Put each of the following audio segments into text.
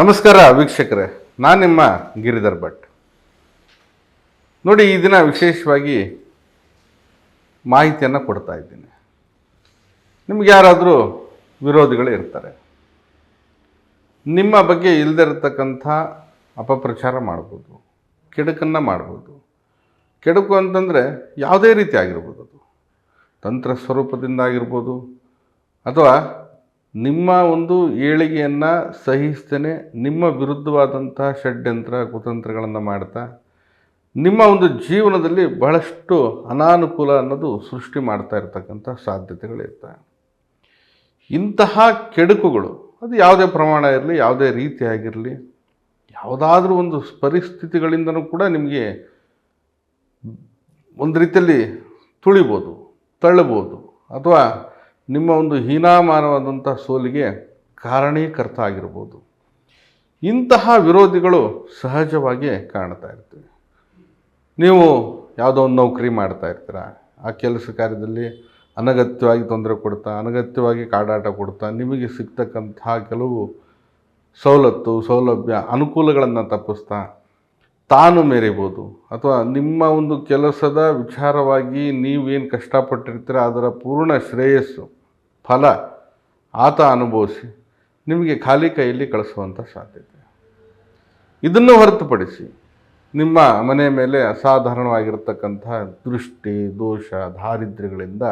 ನಮಸ್ಕಾರ ವೀಕ್ಷಕರೇ, ನಾನು ನಿಮ್ಮ ಗಿರಿಧರ್ ಭಟ್. ನೋಡಿ, ಈ ದಿನ ವಿಶೇಷವಾಗಿ ಮಾಹಿತಿಯನ್ನು ಕೊಡ್ತಾ ಇದ್ದೀನಿ. ನಿಮ್ಗೆ ಯಾರಾದರೂ ವಿರೋಧಿಗಳು ಇರ್ತಾರೆ. ನಿಮ್ಮ ಬಗ್ಗೆ ಇಲ್ಲದಿರತಕ್ಕಂಥ ಅಪಪ್ರಚಾರ ಮಾಡ್ಬೋದು, ಕೆಡುಕನ್ನು ಮಾಡ್ಬೋದು. ಕೆಡುಕು ಅಂತಂದರೆ ಯಾವುದೇ ರೀತಿ ಆಗಿರ್ಬೋದು ಅದು. ತಂತ್ರ ಸ್ವರೂಪದಿಂದ ಆಗಿರ್ಬೋದು, ಅಥವಾ ನಿಮ್ಮ ಒಂದು ಏಳಿಗೆಯನ್ನು ಸಹಿಸ್ತೇನೆ, ನಿಮ್ಮ ವಿರುದ್ಧವಾದಂಥ ಷಡ್ಯಂತ್ರ, ಕುತಂತ್ರಗಳನ್ನು ಮಾಡ್ತಾ, ನಿಮ್ಮ ಒಂದು ಜೀವನದಲ್ಲಿ ಬಹಳಷ್ಟು ಅನಾನುಕೂಲ ಅನ್ನೋದು ಸೃಷ್ಟಿ ಮಾಡ್ತಾ ಇರತಕ್ಕಂಥ ಸಾಧ್ಯತೆಗಳಿರ್ತವೆ ಇಂತಹ ಕೆಡುಕುಗಳು, ಅದು ಯಾವುದೇ ಪ್ರಮಾಣ ಇರಲಿ, ಯಾವುದೇ ರೀತಿಯಾಗಿರಲಿ ಯಾವುದಾದ್ರೂ ಒಂದು ಪರಿಸ್ಥಿತಿಗಳಿಂದನೂ ಕೂಡ ನಿಮಗೆ ಒಂದು ರೀತಿಯಲ್ಲಿ ತುಳಿಬೋದು, ತಳ್ಳಬೋದು, ಅಥವಾ ನಿಮ್ಮ ಒಂದು ಹೀನಾಮಾನವಾದಂಥ ಸೋಲಿಗೆ ಕಾರಣೀಕರ್ತ ಆಗಿರ್ಬೋದು ಇಂತಹ ವಿರೋಧಿಗಳು ಸಹಜವಾಗಿ ಕಾಣ್ತಾ ಇರ್ತೀವಿ. ನೀವು ಯಾವುದೋ ಒಂದು ನೌಕರಿ ಮಾಡ್ತಾ ಇರ್ತೀರ? ಆ ಕೆಲಸ ಕಾರ್ಯದಲ್ಲಿ ಅನಗತ್ಯವಾಗಿ ತೊಂದರೆ ಕೊಡ್ತಾ, ಅನಗತ್ಯವಾಗಿ ಕಾಡಾಟ ಕೊಡ್ತಾ, ನಿಮಗೆ ಸಿಗ್ತಕ್ಕಂತಹ ಕೆಲವು ಸವಲತ್ತು, ಸೌಲಭ್ಯ, ಅನುಕೂಲಗಳನ್ನು ತಪ್ಪಿಸ್ತಾ ತಾನು ಮೆರಿಬೋದು ಅಥವಾ ನಿಮ್ಮ ಒಂದು ಕೆಲಸದ ವಿಚಾರವಾಗಿ ನೀವೇನು ಕಷ್ಟಪಟ್ಟಿರ್ತೀರ, ಅದರ ಪೂರ್ಣ ಶ್ರೇಯಸ್ಸು, ಫಲ ಆತ ಅನುಭವಿಸಿ, ನಿಮಗೆ ಖಾಲಿ ಕೈಯಲ್ಲಿ ಕಳಿಸುವಂಥ ಸಾಧ್ಯತೆ. ಇದನ್ನು ಹೊರತುಪಡಿಸಿ ನಿಮ್ಮ ಮನೆ ಮೇಲೆ ಅಸಾಧಾರಣವಾಗಿರ್ತಕ್ಕಂಥ ದೃಷ್ಟಿ, ದೋಷ, ದಾರಿದ್ರ್ಯಗಳಿಂದ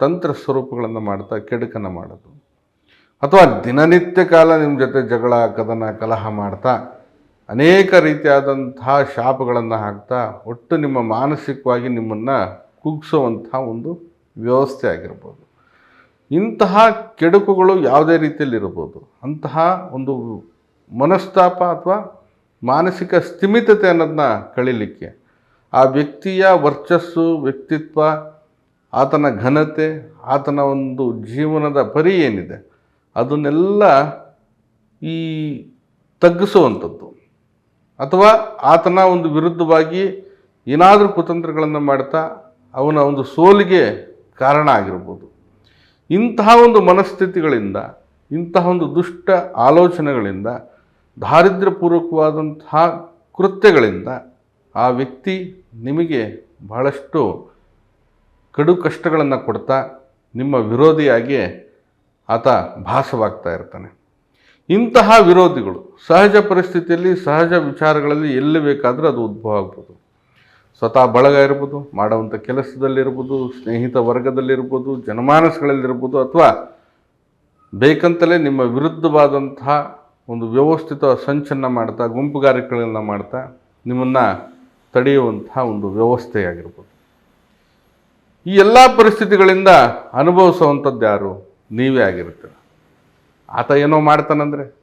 ತಂತ್ರ ಸ್ವರೂಪಗಳನ್ನು ಮಾಡ್ತಾ ಕೆಡುಕನ್ನು ಮಾಡೋದು. ಅಥವಾ ದಿನನಿತ್ಯ ಕಾಲ ನಿಮ್ಮ ಜೊತೆ ಜಗಳ, ಕದನ, ಕಲಹ ಮಾಡ್ತಾ ಅನೇಕ ರೀತಿಯಾದಂತಹ ಶಾಪಗಳನ್ನು ಹಾಕ್ತಾ ಒಟ್ಟು ನಿಮ್ಮ ಮಾನಸಿಕವಾಗಿ ನಿಮ್ಮನ್ನು ಕುಗ್ಗಿಸುವಂಥ ಒಂದು ವ್ಯವಸ್ಥೆ ಆಗಿರ್ಬೋದು. ಇಂತಹ ಕೆಡುಕುಗಳು ಯಾವುದೇ ರೀತಿಯಲ್ಲಿ ಇರ್ಬೋದು. ಅಂತಹ ಒಂದು ಮನಸ್ತಾಪ ಅಥವಾ ಮಾನಸಿಕ ಸ್ಥಿಮಿತತೆ ಅನ್ನೋದನ್ನ ಕಳೀಲಿಕ್ಕೆ ಆ ವ್ಯಕ್ತಿಯ ವರ್ಚಸ್ಸು, ವ್ಯಕ್ತಿತ್ವ, ಆತನ ಘನತೆ, ಆತನ ಒಂದು ಜೀವನದ ಪರಿ ಏನಿದೆ, ಅದನ್ನೆಲ್ಲ ಈ ತಗ್ಗಿಸುವಂಥದ್ದು. ಅಥವಾ ಆತನ ಒಂದು ವಿರುದ್ಧವಾಗಿ ಏನಾದರೂ ಕುತಂತ್ರಗಳನ್ನು ಮಾಡ್ತಾ ಅವನ ಒಂದು ಸೋಲಿಗೆ ಕಾರಣ ಆಗಿರ್ಬೋದು. ಇಂತಹ ಒಂದು ಮನಸ್ಥಿತಿಗಳಿಂದ, ಇಂತಹ ಒಂದು ದುಷ್ಟ ಆಲೋಚನೆಗಳಿಂದ, ದಾರಿದ್ರ್ಯಪೂರ್ವಕವಾದಂತಹ ಕೃತ್ಯಗಳಿಂದ ಆ ವ್ಯಕ್ತಿ ನಿಮಗೆ ಬಹಳಷ್ಟು ಕಡು ಕಷ್ಟಗಳನ್ನು ಕೊಡ್ತಾ ನಿಮ್ಮ ವಿರೋಧಿಯಾಗಿ ಆತ ಭಾಸವಾಗ್ತಾ ಇರ್ತಾನೆ. ಇಂತಹ ವಿರೋಧಿಗಳು ಸಹಜ ಪರಿಸ್ಥಿತಿಯಲ್ಲಿ, ಸಹಜ ವಿಚಾರಗಳಲ್ಲಿ ಎಲ್ಲಿ ಬೇಕಾದರೂ ಅದು ಉದ್ಭವ ಆಗ್ಬೋದು. ಸ್ವತಃ ಬಳಗ ಇರ್ಬೋದು ಮಾಡುವಂಥ ಕೆಲಸದಲ್ಲಿರ್ಬೋದು, ಸ್ನೇಹಿತ ವರ್ಗದಲ್ಲಿರ್ಬೋದು, ಜನಮಾನಸಗಳಲ್ಲಿರ್ಬೋದು, ಅಥವಾ ಬೇಕಂತಲೇ ನಿಮ್ಮ ವಿರುದ್ಧವಾದಂತಹ ಒಂದು ವ್ಯವಸ್ಥಿತ ಸಂಚನ್ನು ಮಾಡ್ತಾ, ಗುಂಪುಗಾರಿಕೆಗಳನ್ನು ಮಾಡ್ತಾ, ನಿಮ್ಮನ್ನು ತಡೆಯುವಂತಹ ಒಂದು ವ್ಯವಸ್ಥೆಯಾಗಿರ್ಬೋದು. ಈ ಎಲ್ಲ ಪರಿಸ್ಥಿತಿಗಳಿಂದ ಅನುಭವಿಸುವಂಥದ್ದು ಯಾರು? ನೀವೇ ಆಗಿರ್ತೀರ ಆತ ಏನೋ ಮಾಡ್ತಾನಂದರೆ,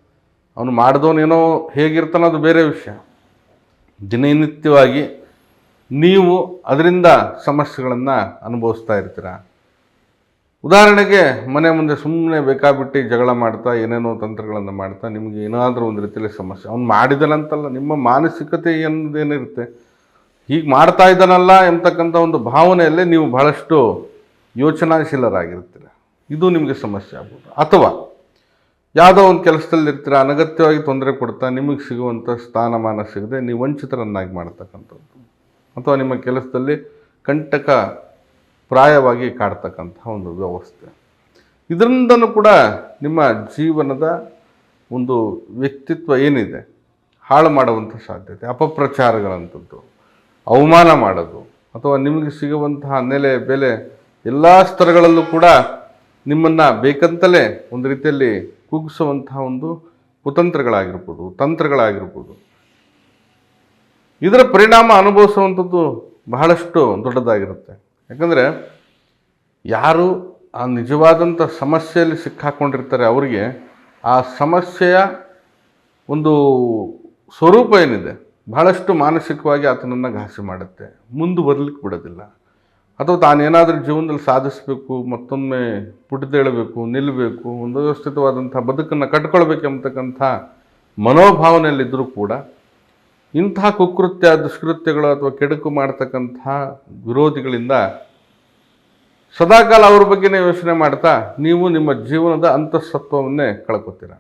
ಅವನು ಮಾಡಿದವನೇನೋ ಹೇಗಿರ್ತಾನೋ ಅದು ಬೇರೆ ವಿಷಯ. ದಿನನಿತ್ಯವಾಗಿ ನೀವು ಅದರಿಂದ ಸಮಸ್ಯೆಗಳನ್ನು ಅನುಭವಿಸ್ತಾ ಇರ್ತೀರ? ಉದಾಹರಣೆಗೆ, ಮನೆ ಮುಂದೆ ಸುಮ್ಮನೆ ಬೇಕಾಬಿಟ್ಟು ಜಗಳ ಮಾಡ್ತಾ, ಏನೇನೋ ತಂತ್ರಗಳನ್ನು ಮಾಡ್ತಾ, ನಿಮಗೆ ಏನಾದರೂ ಒಂದು ರೀತಿಯಲ್ಲಿ ಸಮಸ್ಯೆ. ಅವ್ನು ಮಾಡಿದನಂತಲ್ಲ, ನಿಮ್ಮ ಮಾನಸಿಕತೆ ಏನದೇನಿರುತ್ತೆ ಹೀಗೆ ಮಾಡ್ತಾ ಇದ್ದಾನಲ್ಲ ಎಂತಕ್ಕಂಥ ಒಂದು ಭಾವನೆಯಲ್ಲೇ ನೀವು ಬಹಳಷ್ಟು ಯೋಚನಾಶೀಲರಾಗಿರ್ತೀರ. ಇದು ನಿಮಗೆ ಸಮಸ್ಯೆ ಆಗ್ಬೋದು. ಅಥವಾ ಯಾವುದೋ ಒಂದು ಕೆಲಸದಲ್ಲಿ ಇರ್ತೀರ ಅನಗತ್ಯವಾಗಿ ತೊಂದರೆ ಕೊಡ್ತಾ ನಿಮಗೆ ಸಿಗುವಂಥ ಸ್ಥಾನಮಾನ ಸಿಗದೆ ನೀವು ವಂಚಿತರನ್ನಾಗಿ ಮಾಡ್ತಕ್ಕಂಥದ್ದು. ಅಥವಾ ನಿಮ್ಮ ಕೆಲಸದಲ್ಲಿ ಕಂಟಕ ಪ್ರಾಯವಾಗಿ ಕಾಡ್ತಕ್ಕಂಥ ಒಂದು ವ್ಯವಸ್ಥೆ. ಇದರಿಂದನೂ ಕೂಡ ನಿಮ್ಮ ಜೀವನದ ಒಂದು ವ್ಯಕ್ತಿತ್ವ ಏನಿದೆ, ಹಾಳು ಮಾಡುವಂಥ ಸಾಧ್ಯತೆ, ಅಪಪ್ರಚಾರಗಳಂಥದ್ದು, ಅವಮಾನ ಮಾಡೋದು, ಅಥವಾ ನಿಮಗೆ ಸಿಗುವಂತಹ ನೆಲೆ ಬೆಲೆ ಎಲ್ಲ ಸ್ತರಗಳಲ್ಲೂ ಕೂಡ ನಿಮ್ಮನ್ನು ಬೇಕಂತಲೇ ಒಂದು ರೀತಿಯಲ್ಲಿ ಕುಗ್ಗಿಸುವಂತಹ ಒಂದು ಕುತಂತ್ರಗಳಾಗಿರ್ಬೋದು, ತಂತ್ರಗಳಾಗಿರ್ಬೋದು. ಇದರ ಪರಿಣಾಮ ಅನುಭವಿಸುವಂಥದ್ದು ಬಹಳಷ್ಟು ದೊಡ್ಡದಾಗಿರುತ್ತೆ. ಯಾಕಂದರೆ ಯಾರು ಆ ನಿಜವಾದಂಥ ಸಮಸ್ಯೆಯಲ್ಲಿ ಸಿಕ್ಕಾಕೊಂಡಿರ್ತಾರೆ ಅವರಿಗೆ, ಆ ಸಮಸ್ಯೆಯ ಒಂದು ಸ್ವರೂಪ ಏನಿದೆ, ಬಹಳಷ್ಟು ಮಾನಸಿಕವಾಗಿ ಆತನನ್ನು ಘಾಸಿ ಮಾಡುತ್ತೆ. ಮುಂದುವರ್ಲಿಕ್ಕೆ ಬಿಡೋದಿಲ್ಲ. ಅಥವಾ ತಾನೇನಾದರೂ ಜೀವನದಲ್ಲಿ ಸಾಧಿಸಬೇಕು, ಮತ್ತೊಮ್ಮೆ ಪುಟಿದೇಳಬೇಕು ನಿಲ್ಲಬೇಕು ಒಂದು ವ್ಯವಸ್ಥಿತವಾದಂಥ ಬದುಕನ್ನು ಕಟ್ಕೊಳ್ಬೇಕೆಂಬತಕ್ಕಂಥ ಮನೋಭಾವನೆಯಲ್ಲಿದ್ದರೂ ಕೂಡ ಇಂಥ ಕುಕೃತ್ಯ, ದುಷ್ಕೃತ್ಯಗಳು ಅಥವಾ ಕೆಡುಕು ಮಾಡ್ತಕ್ಕಂಥ ವಿರೋಧಿಗಳಿಂದ ಸದಾಕಾಲ ಅವ್ರ ಬಗ್ಗೆನೇ ಯೋಚನೆ ಮಾಡ್ತಾ ನೀವು ನಿಮ್ಮ ಜೀವನದ ಅಂತಃಸತ್ವವನ್ನೇ ಕಳ್ಕೊತೀರ.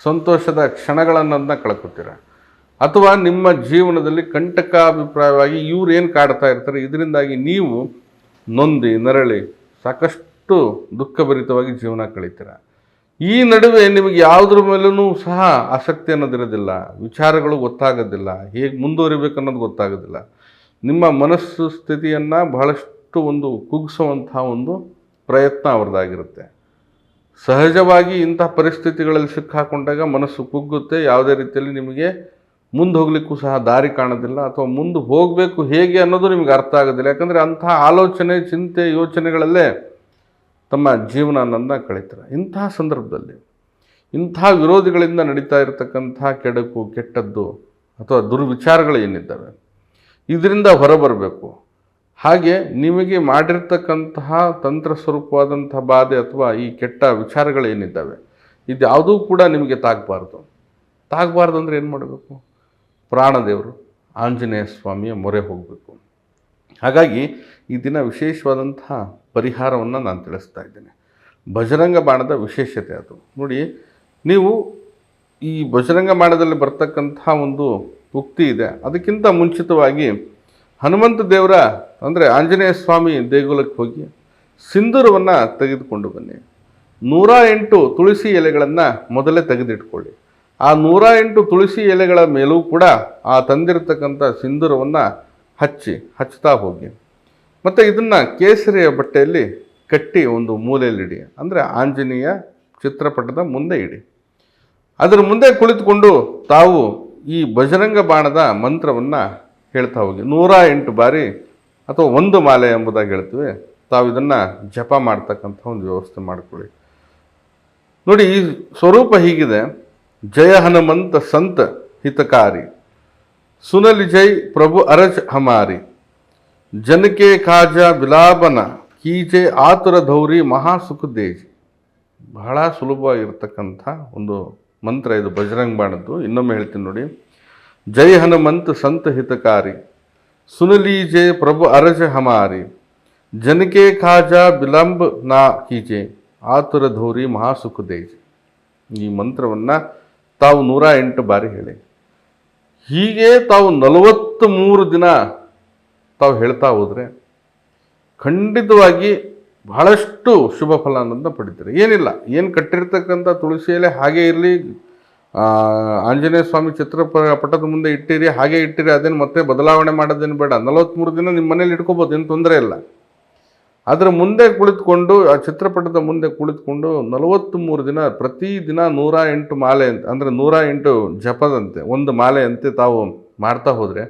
ಸಂತೋಷದ ಕ್ಷಣಗಳನ್ನ ಕಳ್ಕೊತೀರ. ಅಥವಾ ನಿಮ್ಮ ಜೀವನದಲ್ಲಿ ಕಂಟಕಾಭಿಪ್ರಾಯವಾಗಿ ಇವ್ರು ಏನು ಕಾಡ್ತಾ ಇರ್ತಾರೆ, ಇದರಿಂದಾಗಿ ನೀವು ನೊಂದಿ, ನರಳಿ ಸಾಕಷ್ಟು ದುಃಖಭರಿತವಾಗಿ ಜೀವನ ಕಳೀತೀರ. ಈ ನಡುವೆ ನಿಮಗೆ ಯಾವುದ್ರ ಮೇಲೂ ಸಹ ಆಸಕ್ತಿ ಅನ್ನೋದಿರೋದಿಲ್ಲ, ವಿಚಾರಗಳು ಗೊತ್ತಾಗೋದಿಲ್ಲ, ಹೇಗೆ ಮುಂದುವರಿಬೇಕು ಅನ್ನೋದು ಗೊತ್ತಾಗೋದಿಲ್ಲ. ನಿಮ್ಮ ಮನಸ್ಸು ಸ್ಥಿತಿಯನ್ನು ಬಹಳಷ್ಟು ಒಂದು ಕುಗ್ಗಿಸುವಂಥ ಒಂದು ಪ್ರಯತ್ನ ಅವ್ರದ್ದಾಗಿರುತ್ತೆ. ಸಹಜವಾಗಿ ಇಂತಹ ಪರಿಸ್ಥಿತಿಗಳಲ್ಲಿ ಸಿಕ್ಕಾಕೊಂಡಾಗ ಮನಸ್ಸು ಕುಗ್ಗುತ್ತೆ, ಯಾವುದೇ ರೀತಿಯಲ್ಲಿ ನಿಮಗೆ ಮುಂದೆ ಹೋಗಲಿಕ್ಕೂ ಸಹ ದಾರಿ ಕಾಣೋದಿಲ್ಲ ಅಥವಾ ಮುಂದೆ ಹೋಗಬೇಕು ಹೇಗೆ ಅನ್ನೋದು ನಿಮಗೆ ಅರ್ಥ ಆಗೋದಿಲ್ಲ. ಯಾಕಂದರೆ ಅಂಥ ಆಲೋಚನೆ, ಚಿಂತೆ, ಯೋಚನೆಗಳಲ್ಲೇ ತಮ್ಮ ಜೀವನನನ್ನು ಕಳೀತಾರೆ. ಇಂತಹ ಸಂದರ್ಭದಲ್ಲಿ ಇಂತಹ ವಿರೋಧಿಗಳಿಂದ ನಡೀತಾ ಇರತಕ್ಕಂಥ ಕೆಡಕು, ಕೆಟ್ಟದ್ದು ಅಥವಾ ದುರ್ವಿಚಾರಗಳು ಏನಿದ್ದಾವೆ, ಇದರಿಂದ ಹೊರಬರಬೇಕು. ಹಾಗೆ ನಿಮಗೆ ಮಾಡಿರ್ತಕ್ಕಂತಹ ತಂತ್ರ ಸ್ವರೂಪವಾದಂಥ ಬಾಧೆ ಅಥವಾ ಈ ಕೆಟ್ಟ ವಿಚಾರಗಳೇನಿದ್ದಾವೆ ಇದ್ಯಾವುದೂ ಕೂಡ ನಿಮಗೆ ತಾಗಬಾರ್ದು. ತಾಗಬಾರ್ದು ಅಂದರೆ ಏನು ಮಾಡಬೇಕು? ಪ್ರಾಣದೇವರು ಆಂಜನೇಯ ಸ್ವಾಮಿಯ ಮೊರೆ ಹೋಗಬೇಕು. ಹಾಗಾಗಿ ಈ ದಿನ ವಿಶೇಷವಾದಂತಹ ಪರಿಹಾರವನ್ನು ನಾನು ತಿಳಿಸ್ತಾ ಇದ್ದೇನೆ. ಬಜರಂಗ ಬಾಣದ ವಿಶೇಷತೆ ಅದು. ನೋಡಿ, ನೀವು ಈ ಬಜರಂಗ ಬಾಣದಲ್ಲಿ ಬರ್ತಕ್ಕಂತಹ ಒಂದು ಉಕ್ತಿ ಇದೆ. ಅದಕ್ಕಿಂತ ಮುಂಚಿತವಾಗಿ ಹನುಮಂತ ದೇವರ, ಅಂದರೆ ಆಂಜನೇಯ ಸ್ವಾಮಿ ದೇಗುಲಕ್ಕೆ ಹೋಗಿ ಸಿಂಧೂರವನ್ನು ತೆಗೆದುಕೊಂಡು ಬನ್ನಿ. ನೂರ ಎಂಟು ತುಳಸಿ ಎಲೆಗಳನ್ನು ಮೊದಲೇ ತೆಗೆದಿಟ್ಕೊಳ್ಳಿ. ಆ ನೂರ ಎಂಟು ತುಳಸಿ ಎಲೆಗಳ ಮೇಲೂ ಕೂಡ ಆ ತಂದಿರತಕ್ಕಂಥ ಸಿಂಧೂರವನ್ನು ಹಚ್ಚಿ ಹಚ್ತಾ ಹೋಗಿ. ಮತ್ತು ಇದನ್ನು ಕೇಸರಿಯ ಬಟ್ಟೆಯಲ್ಲಿ ಕಟ್ಟಿ ಒಂದು ಮೂಲೆಯಲ್ಲಿಡಿ. ಅಂದರೆ ಆಂಜನೇಯ ಚಿತ್ರಪಟದ ಮುಂದೆ ಇಡಿ. ಅದರ ಮುಂದೆ ಕುಳಿತುಕೊಂಡು ತಾವು ಈ ಬಜರಂಗ ಬಾಣದ ಮಂತ್ರವನ್ನು ಹೇಳ್ತಾ ಹೋಗಿ. ನೂರ ಎಂಟು ಬಾರಿ ಅಥವಾ ಒಂದು ಮಾಲೆ ಎಂಬುದಾಗಿ ಹೇಳ್ತೀವಿ. ತಾವು ಇದನ್ನು ಜಪ ಮಾಡ್ತಕ್ಕಂಥ ಒಂದು ವ್ಯವಸ್ಥೆ ಮಾಡಿಕೊಳ್ಳಿ. ನೋಡಿ, ಈ ಸ್ವರೂಪ ಹೀಗಿದೆ. ಜಯ ಹನುಮಂತ ಸಂತ ಹಿತಕಾರಿ. ಸುನಲಿ ಜೈ ಪ್ರಭು ಅರಜ್ ಹಮಾರಿ. ಜನಕೆ ಕಾಜ ಬಿಲಾಬನ ಕೀಜೆ ಆತುರ ಧೌರಿ ಮಹಾಸುಖ ದೇಜಿ. ಬಹಳ ಸುಲಭವಾಗಿರ್ತಕ್ಕಂಥ ಒಂದು ಮಂತ್ರ ಇದು ಬಜರಂಗ್ ಬಾಣದ್ದು. ಇನ್ನೊಮ್ಮೆ ಹೇಳ್ತೀನಿ ನೋಡಿ. ಜೈ ಹನುಮಂತ ಸಂತ ಹಿತಕಾರಿ. ಸುನಲೀಜೆ ಪ್ರಭು ಅರಜ ಹಮಾರಿ. ಜನಕೆ ಖಾಜ ಬಿಲಂಬ ನಾ ಕೀಜೆ ಆತುರ ಧೌರಿ ಮಹಾಸುಖ ದೇಜಿ. ಈ ಮಂತ್ರವನ್ನು ತಾವು ನೂರ ಎಂಟು ಬಾರಿ ಹೇಳಿ. ಹೀಗೆ ತಾವು ನಲವತ್ತು ಮೂರು ದಿನ ತಾವು ಹೇಳ್ತಾ ಹೋದರೆ ಖಂಡಿತವಾಗಿ ಬಹಳಷ್ಟು ಶುಭ ಫಲಾನಂದ ಪಡಿತೀರಿ. ಏನಿಲ್ಲ, ಏನು ಕಟ್ಟಿರ್ತಕ್ಕಂಥ ತುಳಸಿ ಎಲೆ ಹಾಗೆ ಇರಲಿ ಆಂಜನೇಯ ಸ್ವಾಮಿ ಚಿತ್ರ ಪಟದ ಮುಂದೆ ಇಟ್ಟಿರಿ, ಹಾಗೆ ಇಟ್ಟಿರಿ, ಅದೇನು ಮತ್ತೆ ಬದಲಾವಣೆ ಮಾಡೋದೇನು ಬೇಡ. ನಲವತ್ತ್ಮೂರು ದಿನ ನಿಮ್ಮ ಮನೇಲಿ ಇಟ್ಕೋಬೋದು, ಏನು ತೊಂದರೆ ಇಲ್ಲ. ಅದರ ಮುಂದೆ ಕುಳಿತುಕೊಂಡು, ಆ ಚಿತ್ರಪಟದ ಮುಂದೆ ಕುಳಿತುಕೊಂಡು ನಲವತ್ತ್ ಮೂರು ದಿನ ಪ್ರತಿ ದಿನ ನೂರ ಎಂಟು ಮಾಲೆ ಅಂತ, ಅಂದರೆ ನೂರ ಎಂಟು ಜಪದಂತೆ, ಒಂದು ಮಾಲೆ ಅಂತೆ ತಾವು ಮಾಡ್ತಾ ಹೋದರೆ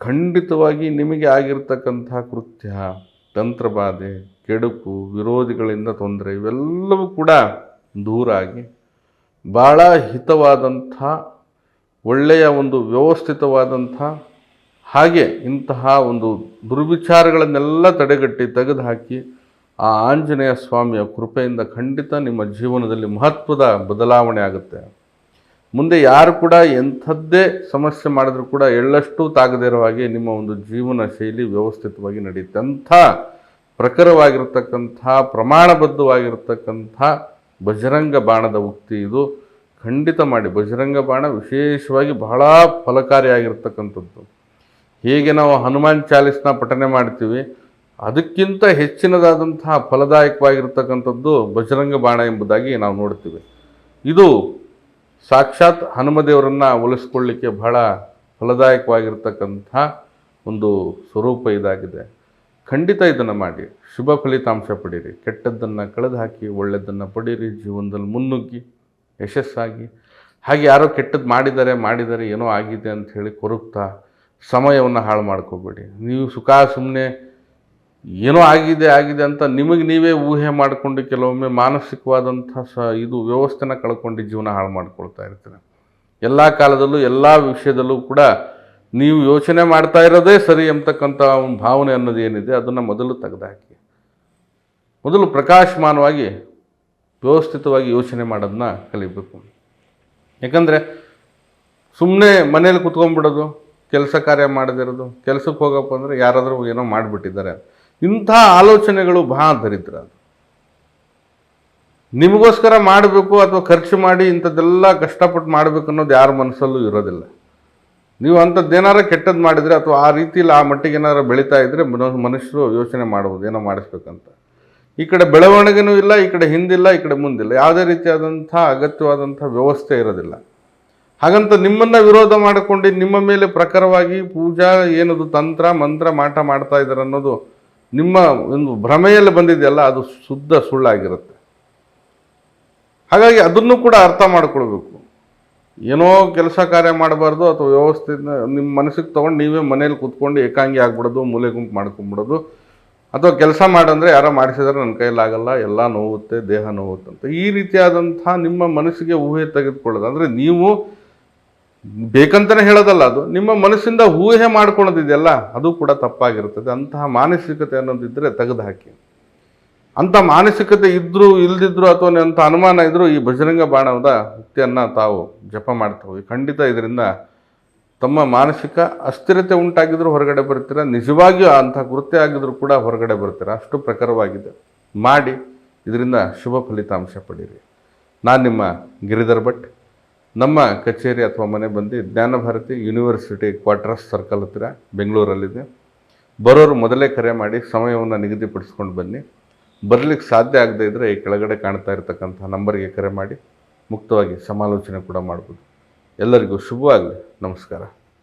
ಖಂಡಿತವಾಗಿ ನಿಮಗೆ ಆಗಿರ್ತಕ್ಕಂಥ ಕೃತ್ಯ, ತಂತ್ರಬಾಧೆ, ಕೆಡುಕು, ವಿರೋಧಿಗಳಿಂದ ತೊಂದರೆ, ಇವೆಲ್ಲವೂ ಕೂಡ ದೂರ ಆಗಿ ಭಾಳ ಹಿತವಾದಂಥ, ಒಳ್ಳೆಯ ಒಂದು ವ್ಯವಸ್ಥಿತವಾದಂಥ ಹಾಗೆ ಇಂತಹ ಒಂದು ದುರ್ವಿಚಾರಗಳನ್ನೆಲ್ಲ ತಡೆಗಟ್ಟಿ ತೆಗೆದುಹಾಕಿ ಆ ಆಂಜನೇಯ ಸ್ವಾಮಿಯ ಕೃಪೆಯಿಂದ ಖಂಡಿತ ನಿಮ್ಮ ಜೀವನದಲ್ಲಿ ಮಹತ್ವದ ಬದಲಾವಣೆ ಆಗುತ್ತೆ. ಮುಂದೆ ಯಾರು ಕೂಡ ಎಂಥದ್ದೇ ಸಮಸ್ಯೆ ಮಾಡಿದ್ರೂ ಕೂಡ ಎಳ್ಳಷ್ಟು ತಾಗದೇ ಇರೋ ಹಾಗೆ ನಿಮ್ಮ ಒಂದು ಜೀವನ ಶೈಲಿ ವ್ಯವಸ್ಥಿತವಾಗಿ ನಡೆಯುತ್ತೆ. ಅಂಥ ಪ್ರಖರವಾಗಿರ್ತಕ್ಕಂಥ, ಪ್ರಮಾಣಬದ್ಧವಾಗಿರ್ತಕ್ಕಂಥ ಬಜರಂಗ ಬಾಣದ ಉಕ್ತಿ ಇದು. ಖಂಡಿತ ಮಾಡಿ, ಬಜರಂಗ ಬಾಣ ವಿಶೇಷವಾಗಿ ಬಹಳ ಫಲಕಾರಿಯಾಗಿರ್ತಕ್ಕಂಥದ್ದು. ಹೇಗೆ ನಾವು ಹನುಮಾನ್ ಚಾಲಿಸ್ನ ಪಠನೆ ಮಾಡ್ತೀವಿ. ಅದಕ್ಕಿಂತ ಹೆಚ್ಚಿನದಾದಂತಹ ಫಲದಾಯಕವಾಗಿರ್ತಕ್ಕಂಥದ್ದು ಬಜರಂಗ ಬಾಣ ಎಂಬುದಾಗಿ ನಾವು ನೋಡ್ತೀವಿ. ಇದು ಸಾಕ್ಷಾತ್ ಹನುಮದೇವರನ್ನು ಒಲಿಸ್ಕೊಳ್ಳಿಕ್ಕೆ ಬಹಳ ಫಲದಾಯಕವಾಗಿರ್ತಕ್ಕಂಥ ಒಂದು ಸ್ವರೂಪ ಇದಾಗಿದೆ. ಖಂಡಿತ ಇದನ್ನು ಮಾಡಿ. ಶುಭ ಫಲಿತಾಂಶ ಪಡೀರಿ. ಕೆಟ್ಟದ್ದನ್ನು ಕಳೆದು ಹಾಕಿ ಒಳ್ಳೆಯದನ್ನು ಪಡೀರಿ. ಜೀವನದಲ್ಲಿ ಮುನ್ನುಗ್ಗಿ, ಯಶಸ್ಸಾಗಿ. ಹಾಗೆ ಯಾರೋ ಕೆಟ್ಟದ್ದು ಮಾಡಿದ್ದಾರೆ ಮಾಡಿದ್ದಾರೆ, ಏನೋ ಆಗಿದೆ ಅಂತ ಹೇಳಿ ಕೊರಗ್ತಾ ಸಮಯವನ್ನು ಹಾಳು ಮಾಡ್ಕೋಬೇಡಿ. ನೀವು ಸುಖ ಸುಮ್ಮನೆ ಏನೋ ಆಗಿದೆ ಆಗಿದೆ ಅಂತ ನಿಮಗೆ ನೀವೇ ಊಹೆ ಮಾಡಿಕೊಂಡು ಕೆಲವೊಮ್ಮೆ ಮಾನಸಿಕವಾದಂಥ ಸ ಇದು ವ್ಯವಸ್ಥೆನ ಕಳ್ಕೊಂಡು ಜೀವನ ಹಾಳು ಮಾಡ್ಕೊಳ್ತಾ ಇರ್ತೀರ. ಎಲ್ಲ ಕಾಲದಲ್ಲೂ, ಎಲ್ಲ ವಿಷಯದಲ್ಲೂ ಕೂಡ ನೀವು ಯೋಚನೆ ಮಾಡ್ತಾ ಇರೋದೇ ಸರಿ ಎಂಬತಕ್ಕಂಥ ಒಂದು ಭಾವನೆ ಅನ್ನೋದು ಏನಿದೆ, ಅದನ್ನು ಮೊದಲು ತೆಗೆದುಹಾಕಿ ಮೊದಲು ಪ್ರಕಾಶಮಾನವಾಗಿ, ವ್ಯವಸ್ಥಿತವಾಗಿ ಯೋಚನೆ ಮಾಡೋದನ್ನ ಕಲಿಬೇಕು. ಯಾಕಂದರೆ ಸುಮ್ಮನೆ ಮನೇಲಿ ಕುತ್ಕೊಂಡ್ಬಿಡೋದು ಕೆಲಸ ಕಾರ್ಯ ಮಾಡದಿರೋದು, ಕೆಲಸಕ್ಕೆ ಹೋಗಪ್ಪ ಅಂದರೆ ಯಾರಾದರೂ ಏನೋ ಮಾಡಿಬಿಟ್ಟಿದ್ದಾರೆ. ಇಂಥ ಆಲೋಚನೆಗಳು ಬಹಳ ದರಿದ್ರ ಅದು. ನಿಮಗೋಸ್ಕರ ಮಾಡಬೇಕು ಅಥವಾ ಖರ್ಚು ಮಾಡಿ ಇಂಥದ್ದೆಲ್ಲ ಕಷ್ಟಪಟ್ಟು ಮಾಡಬೇಕು ಅನ್ನೋದು ಯಾರ ಮನಸ್ಸಲ್ಲೂ ಇರೋದಿಲ್ಲ. ನೀವು ಅಂಥದ್ದೇನಾರ ಕೆಟ್ಟದ್ದು ಮಾಡಿದರೆ ಅಥವಾ ಆ ರೀತಿಯಲ್ಲಿ ಆ ಮಟ್ಟಿಗೆ ಏನಾರು ಬೆಳೀತಾ ಇದ್ದರೆ ಮನ- ಮನುಷ್ಯರು ಯೋಚನೆ ಮಾಡ್ಬೋದು ಏನೋ ಮಾಡಿಸ್ಬೇಕಂತ. ಈ ಕಡೆ ಬೆಳವಣಿಗೆನೂ ಇಲ್ಲ, ಈ ಕಡೆ ಹಿಂದಿಲ್ಲ, ಈ ಕಡೆ ಮುಂದಿಲ್ಲ. ಯಾವುದೇ ರೀತಿಯಾದಂಥ ಅಗತ್ಯವಾದಂಥ ವ್ಯವಸ್ಥೆ ಇರೋದಿಲ್ಲ. ಹಾಗಂತ ನಿಮ್ಮನ್ನ ವಿರೋಧ ಮಾಡಿಕೊಂಡು ನಿಮ್ಮ ಮೇಲೆ ಪ್ರಖರವಾಗಿ ಪೂಜಾ ಏನದು ತಂತ್ರ, ಮಂತ್ರ, ಮಾಟ ಮಾಡ್ತಾ ಇದ್ದಾರೆ ಅನ್ನೋದು ನಿಮ್ಮ ಒಂದು ಭ್ರಮೆಯಲ್ಲಿ ಬಂದಿದೆಯಲ್ಲ, ಅದು ಶುದ್ಧ ಸುಳ್ಳಾಗಿರುತ್ತೆ. ಹಾಗಾಗಿ ಅದನ್ನು ಕೂಡ ಅರ್ಥ ಮಾಡ್ಕೊಳ್ಬೇಕು. ಏನೋ ಕೆಲಸ ಕಾರ್ಯ ಮಾಡಬಾರ್ದು ಅಥವಾ ವ್ಯವಸ್ಥೆ ನಿಮ್ಮ ಮನಸ್ಸಿಗೆ ತೊಗೊಂಡು ನೀವೇ ಮನೇಲಿ ಕೂತ್ಕೊಂಡು ಏಕಾಂಗಿ ಆಗ್ಬಿಡೋದು, ಮೂಲೆ ಗುಂಪು ಮಾಡ್ಕೊಂಬಿಡೋದು, ಅಥವಾ ಕೆಲಸ ಮಾಡಂದರೆ ಯಾರೋ ಮಾಡಿಸಿದ್ರೆ ನನ್ನ ಕೈಲಾಗಲ್ಲ ಎಲ್ಲ ನೋವುತ್ತೆ, ದೇಹ ನೋವುತ್ತೆ ಈ ರೀತಿಯಾದಂಥ ನಿಮ್ಮ ಮನಸ್ಸಿಗೆ ಊಹೆ ತೆಗೆದುಕೊಳ್ಳೋದು. ಅಂದರೆ ನೀವು ಬೇಕಂತಲೇ ಹೇಳೋದಲ್ಲ ಅದು. ನಿಮ್ಮ ಮನಸ್ಸಿಂದ ಊಹೆ ಮಾಡ್ಕೊಳೋದಿದೆಯಲ್ಲ ಅದು ಕೂಡ ತಪ್ಪಾಗಿರುತ್ತದೆ. ಅಂತಹ ಮಾನಸಿಕತೆ ಅನ್ನೋದಿದ್ದರೆ ತೆಗೆದು ಹಾಕಿ. ಅಂಥ ಮಾನಸಿಕತೆ ಇದ್ದರೂ ಇಲ್ದಿದ್ರು ಅಥವಾ ಅಂಥ ಅನುಮಾನ ಇದ್ದರೂ ಈ ಬಜರಂಗ ಬಾಣದ ಉಕ್ತಿಯನ್ನು ತಾವು ಜಪ ಮಾಡ್ತಾ ಹೋಗಿ ಖಂಡಿತ ಇದರಿಂದ ತಮ್ಮ ಮಾನಸಿಕ ಅಸ್ಥಿರತೆ ಉಂಟಾಗಿದ್ದರೂ ಹೊರಗಡೆ ಬರ್ತೀರ? ನಿಜವಾಗಿಯೂ ಅಂಥ ಕೃತ್ಯ ಆಗಿದ್ರೂ ಕೂಡ ಹೊರಗಡೆ ಬರ್ತೀರ? ಅಷ್ಟು ಪ್ರಖರವಾಗಿದೆ. ಮಾಡಿ, ಇದರಿಂದ ಶುಭ ಫಲಿತಾಂಶ ಪಡೀರಿ. ನಾನು ನಿಮ್ಮ ಗಿರಿಧರ್ ಭಟ್. ನಮ್ಮ ಕಚೇರಿ ಅಥವಾ ಮನೆ ಬಂದು ಜ್ಞಾನಭಾರತಿ ಯೂನಿವರ್ಸಿಟಿ ಕ್ವಾರ್ಟರ್ಸ್ ಸರ್ಕಲ್ ಹತ್ತಿರ ಬೆಂಗಳೂರಲ್ಲಿದೆ. ಬರೋರು ಮೊದಲೇ ಕರೆ ಮಾಡಿ ಸಮಯವನ್ನು ನಿಗದಿಪಡಿಸ್ಕೊಂಡು ಬನ್ನಿ. ಬರಲಿಕ್ಕೆ ಸಾಧ್ಯ ಆಗದೇ ಇದ್ದರೆ ಈ ಕೆಳಗಡೆ ಕಾಣ್ತಾ ಇರತಕ್ಕಂಥ ನಂಬರ್ಗೆ ಕರೆ ಮಾಡಿ ಮುಕ್ತವಾಗಿ ಸಮಾಲೋಚನೆ ಕೂಡ ಮಾಡ್ಬೋದು. ಎಲ್ಲರಿಗೂ ಶುಭವಾಗಲಿ. ನಮಸ್ಕಾರ.